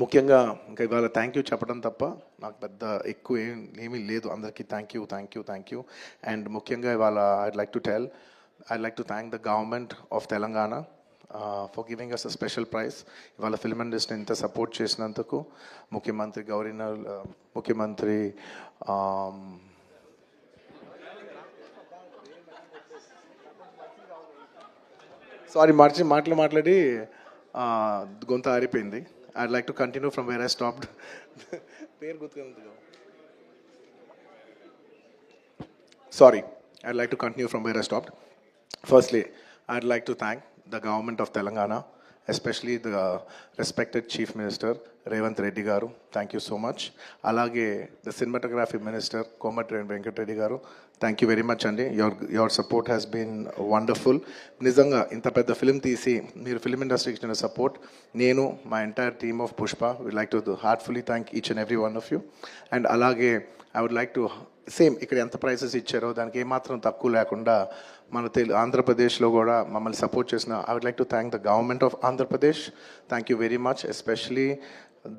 ముఖ్యంగా ఇంకా ఇవాళ థ్యాంక్ యూ చెప్పడం తప్ప నాకు పెద్ద ఎక్కువ ఏం ఏమీ లేదు. అందరికీ thank you thank you thank you and ముఖ్యంగా ఇవాళ I'd like to tell I like to thank the government of Telangana for giving us a special prize ఇవాళ ఫిల్మ్ ఇండస్ట్రీని ఇంత సపోర్ట్ చేసినందుకు ముఖ్యమంత్రి గవర్నర్ uh, ముఖ్యమంత్రి um, సారీ మార్చి మాటలు మాట్లాడి uh, గొంత ఆరిపోయింది. I'd like to continue from where I stopped. Sorry, I'd like to continue from where I stopped. Firstly, I'd like to thank the government of Telangana, especially the respected Chief Minister Revanth Reddy garu. Thank you so much అలాగే the cinematography minister Komatireddy Venkatreddy garu. Thank you very much అండి. Your your support has been wonderful నిజంగా ఇంత పెద్ద film తీసి మీరు film ఇండస్ట్రీకి ఇచ్చిన support నేను మా entire team of Pushpa we like to heartfully thank each and every one of you and అలాగే I would like to same ఇక్కడ ఎంత ప్రైసెస్ ఇచ్చారో దానికి ఏమాత్రం తక్కువ లేకుండా మన తెలు ఆంధ్రప్రదేశ్లో కూడా మమ్మల్ని సపోర్ట్ చేసిన I would like to thank the government of Andhra Pradesh thank you very much especially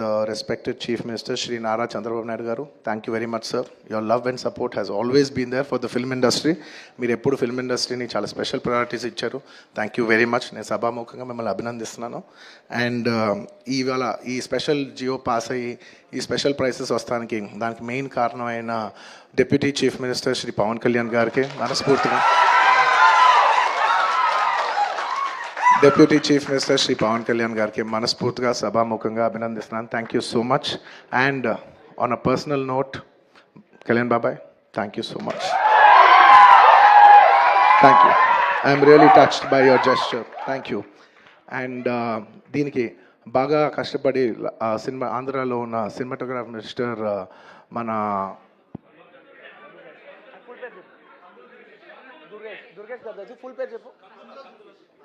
the respected chief minister Shri Nara Chandrababu Naidu garu thank you very much sir your love and support has always been there for the film industry మీరు ఎప్పుడు film ఇండస్ట్రీని చాలా special priorities ఇచ్చారు. Thank you very much నేను సభాముఖంగా మిమ్మల్ని అభినందిస్తున్నాను. And ఇవాళ ఈ స్పెషల్ జియో పాస్ అయ్యి ఈ స్పెషల్ ప్రైసెస్ వస్తానికి దానికి మెయిన్ కారణమైన deputy chief minister Shri Pawan Kalyan గారికి మనస్ఫూర్తిగా deputy chief minister Shri Pawan Kalyan గారికి మనస్ఫూర్తిగా సభాముఖంగా అభినందిస్తున్నాను. Thank you so much and on a personal note Kalyan బాబాయ్ thank you so much thank you I'm really touched by your gesture thank you and దీనికి బాగా కష్టపడి cinema ఆంధ్రాలో ఉన్న సినిమాటోగ్రాఫ్ మినిస్టర్ మన ఫుల్ పేరు చెప్పు.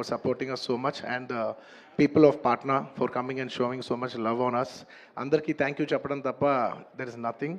for supporting us so much and the people of Patna for coming and showing so much love on us. అందరికీ thank you చెప్పడం తప్ప దెర్ ఇస్ నథింగ్